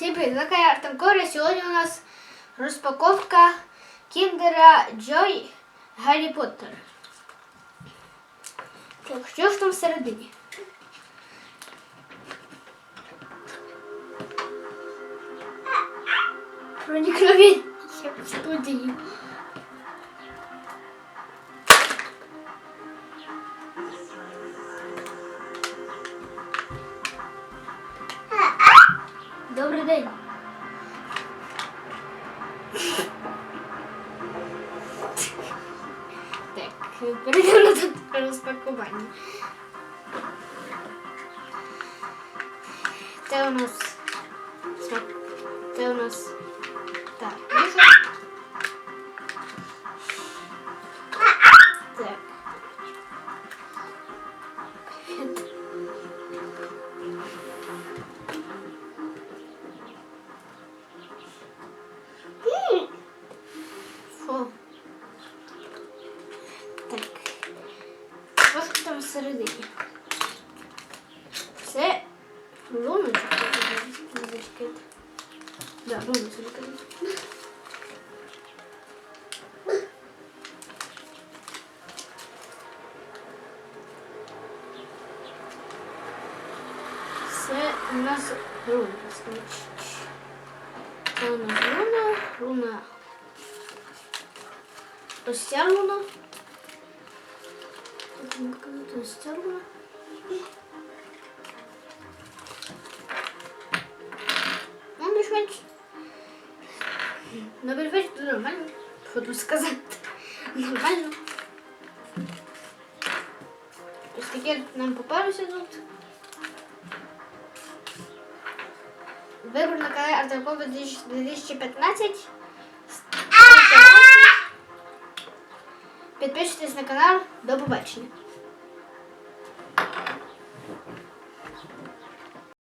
Всім привіт, на Артемкора. Артем Сьогодні у нас розпаковка Кіндера Джой Гаррі Поттер. Так, що ж там всередині? Проникновення в студії. Добрий день. Так, перейдемо до розпакування. Це у нас це у нас так. Так. Всередині? Це луночка. Да, луночка. Це у нас руна. Це у нас руна, руна. Ось ця руна. Ну, більш-менш. Ну, більш-менш нормально. Що тут сказати? Нормально. Ось таке нам попалося тут. Вибор на каналі Артакова 2015. На канал. До побачення.